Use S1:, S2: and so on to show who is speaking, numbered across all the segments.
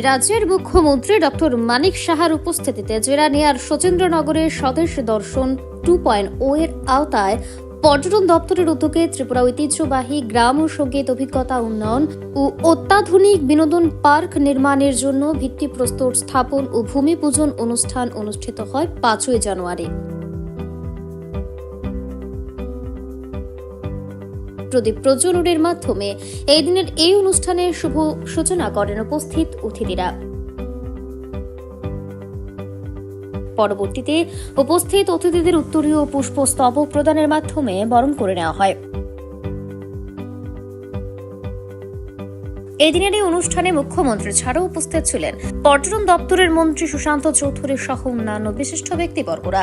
S1: রাজ্যের মুখ্যমন্ত্রী ডক্টর মানিক সাহার উপস্থিতিতে জেলা নেয়ার সচেন্দ্রনগরের স্বদেশ দর্শন টু পয়েন্ট ও এর আওতায় পর্যটন দপ্তরের উদ্যোগে ত্রিপুরা ঐতিহ্যবাহী গ্রাম ও সংগীত অভিজ্ঞতা উন্নয়ন ও অত্যাধুনিক বিনোদন পার্ক নির্মাণের জন্য ভিত্তিপ্রস্তর স্থাপন ও ভূমি পূজন অনুষ্ঠান অনুষ্ঠিত হয় পাঁচই জানুয়ারি। প্রদীপ প্রজ্বলনের মাধ্যমে এই দিনের এই অনুষ্ঠানের শুভ সূচনা করেন উপস্থিত অতিথিরা। পরবর্তীতে উপস্থিত অতিথিদের উত্তরীয় পুষ্পস্তবক প্রদানের মাধ্যমে বরণ করে নেওয়া হয়। এদিনের এই অনুষ্ঠানে মুখ্যমন্ত্রী ছাড়াও উপস্থিত ছিলেন পর্যটন দপ্তরের মন্ত্রী সুশান্ত চৌধুরী সহ অন্যান্য বিশিষ্ট ব্যক্তিবর্গরা।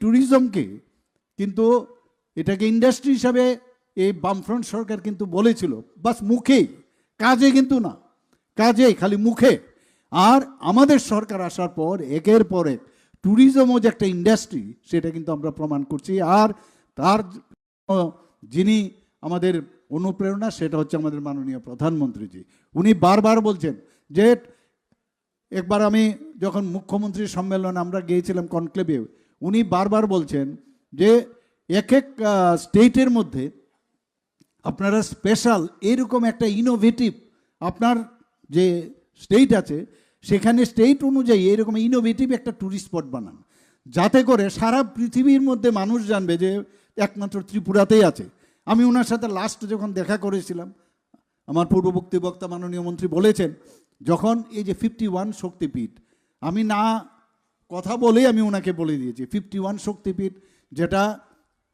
S2: ট্যুরিজমকে কিন্তু এটাকে ইন্ডাস্ট্রি হিসাবে এই বামফ্রন্ট সরকার কিন্তু বলেছিল। বাস মুখেই, কাজে কিন্তু না কাজে খালি মুখে। আর আমাদের সরকার আসার পর, একের পর এক ট্যুরিজমও যে একটা ইন্ডাস্ট্রি সেটা কিন্তু আমরা প্রমাণ করছি। আর তার যিনি আমাদের অনুপ্রেরণা, সেটা হচ্ছে আমাদের মাননীয় প্রধানমন্ত্রীজি। উনি বারবার বলছেন যে, একবার আমি যখন মুখ্যমন্ত্রী সম্মেলন, আমরা গিয়েছিলাম কনক্লেভে উনি বারবার বলছেন যে এক এক স্টেটের মধ্যে আপনারা স্পেশাল এরকম একটা ইনোভেটিভ আপনার যে স্টেট আছে, সেখানে স্টেট অনুযায়ী এরকম ইনোভেটিভ একটা ট্যুরিস্ট স্পট বানান। যাতে করে সারা পৃথিবীর মধ্যে মানুষ জানবে যে একমাত্র ত্রিপুরাতেই আছে। আমি ওনার সাথে লাস্ট যখন দেখা করেছিলাম, আমার পূর্ববর্তী বক্তা মাননীয় মন্ত্রী বলেছেন, যখন এই যে ফিফটি ওয়ান শক্তিপীঠ, আমি না কথা বলেই আমি ওনাকে বলে দিয়েছি। ফিফটি ওয়ান শক্তিপীঠ যেটা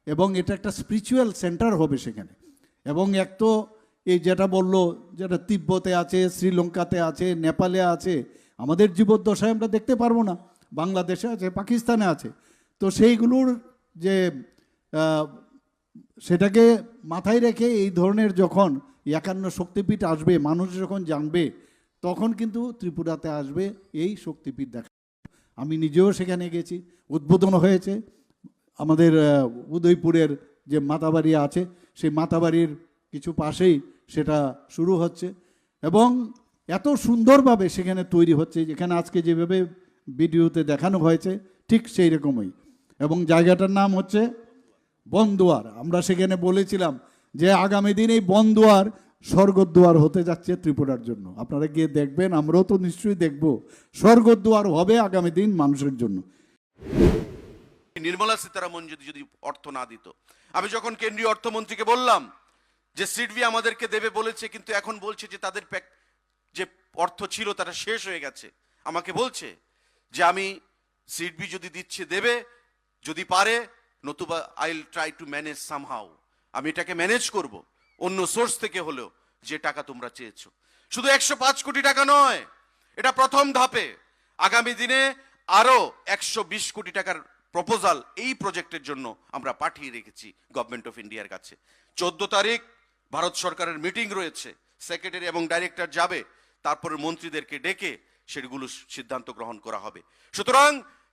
S2: এবং এটা একটা স্পিরিচুয়াল সেন্টার হবে সেখানে। এবং এক তো এই যেটা বলল যেটা তিব্বতে আছে, শ্রীলঙ্কাতে আছে, নেপালে আছে, আমাদের জীবদ্দশায় আমরা দেখতে পারব না। বাংলাদেশে আছে, পাকিস্তানে আছে। তো সেইগুলোর যে সেটাকে মাথায় রেখে এই ধরনের যখন একান্ন শক্তিপীঠ আসবে, মানুষ যখন জানবে, তখন কিন্তু ত্রিপুরাতে আসবে এই শক্তিপীঠ দেখা আমি নিজেও সেখানে গেছি উদ্বোধন হয়েছে। আমাদের উদয়পুরের যে মাতাবাড়ি আছে, সেই মাতাবাড়ির কিছু পাশেই সেটা শুরু হচ্ছে এবং এত সুন্দরভাবে সেখানে তৈরি হচ্ছে, যেখানে আজকে যেভাবে ভিডিওতে দেখানো হয়েছে, ঠিক সেই রকমই। এবং জায়গাটার নাম হচ্ছে বনদুয়ার। আমরা সেখানে বলেছিলাম যে আগামী দিন এই বনদুয়ার স্বর্গদ্বার হতে যাচ্ছে ত্রিপুরার জন্য। আপনারা গিয়ে দেখবেন, আমরাও তো নিশ্চয়ই দেখব। স্বর্গদ্বার হবে আগামী দিন মানুষের জন্য।
S3: নির্মলা সীতারামন যদি যদি অর্থ না দিত। আমি যখন কেন্দ্রীয় অর্থমন্ত্রীকে বললাম যে, সিডবি আমাদেরকে দেবে বলেছে, কিন্তু এখন বলছে যে, তাদের যে অর্থ ছিল, তারা শেষ হয়ে গেছে। আমাকে বলছে যে, আমি সিডবি যদি দিচ্ছে, দেবে। যদি পারে, নতুবা আইল ট্রাই টু ম্যানেজ সামহাউ। আমি এটাকে ম্যানেজ করব। অন্য সোর্স থেকে হলেও যে টাকা তোমরা চেয়েছো। শুধু একশো পাঁচ কোটি টাকা নয়, এটা প্রথম ধাপে। আগামী দিনে আরও একশো বিশ কোটি টাকার প্রপোজাল এই প্রজেক্টের জন্য আমরা পাঠিয়ে রেখেছি গভর্নমেন্ট অফ ইন্ডিয়ার কাছে। চোদ্দ তারিখ ভারত সরকারের মিটিং রয়েছে, সেক্রেটারি এবং ডাইরেক্টর যাবে, তারপরে মন্ত্রীদেরকে ডেকে সেগুলো সিদ্ধান্ত গ্রহণ করা হবে। সুতরাং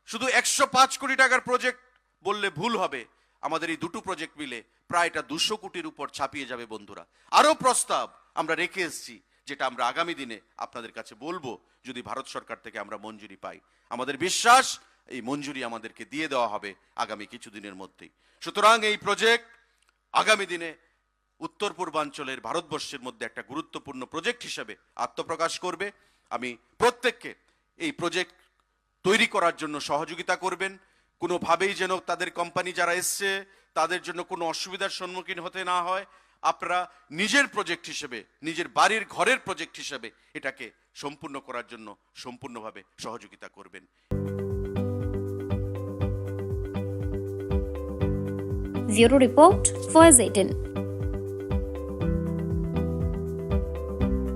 S3: শুধু একশো পাঁচ কোটি টাকার প্রজেক্ট বললে ভুল হবে আমাদের এই দুটো প্রজেক্ট মিলে প্রায় এটা দুশো কোটির উপর ছাপিয়ে যাবে বন্ধুরা। আরও প্রস্তাব আমরা রেখে এসেছি, যেটা আমরা আগামী দিনে আপনাদের কাছে বলব, যদি ভারত সরকার থেকে আমরা মঞ্জুরি পাই। আমাদের বিশ্বাস, এই মঞ্জুরি আমাদেরকে দিয়ে দেওয়া হবে আগামী কিছুদিনের মধ্যেই। সুতরাং এই প্রজেক্ট আগামী দিনে উত্তর পূর্বাঞ্চলের ভারতবর্ষের মধ্যে একটা গুরুত্বপূর্ণ প্রজেক্ট হিসেবে আত্মপ্রকাশ করবে। আমি প্রত্যেককে এই প্রজেক্ট তৈরি করার জন্য সহযোগিতা করবেন। কোনোভাবেই যেন তাদের কোম্পানি যারা এসছে, তাদের জন্য কোনো অসুবিধার সম্মুখীন হতে না হয়। আপনারা নিজের প্রজেক্ট হিসেবে, নিজের বাড়ির ঘরের প্রজেক্ট হিসেবে এটাকে সম্পূর্ণ করার জন্য সম্পূর্ণভাবে সহযোগিতা করবেন।
S1: Zero report Faiz eighteen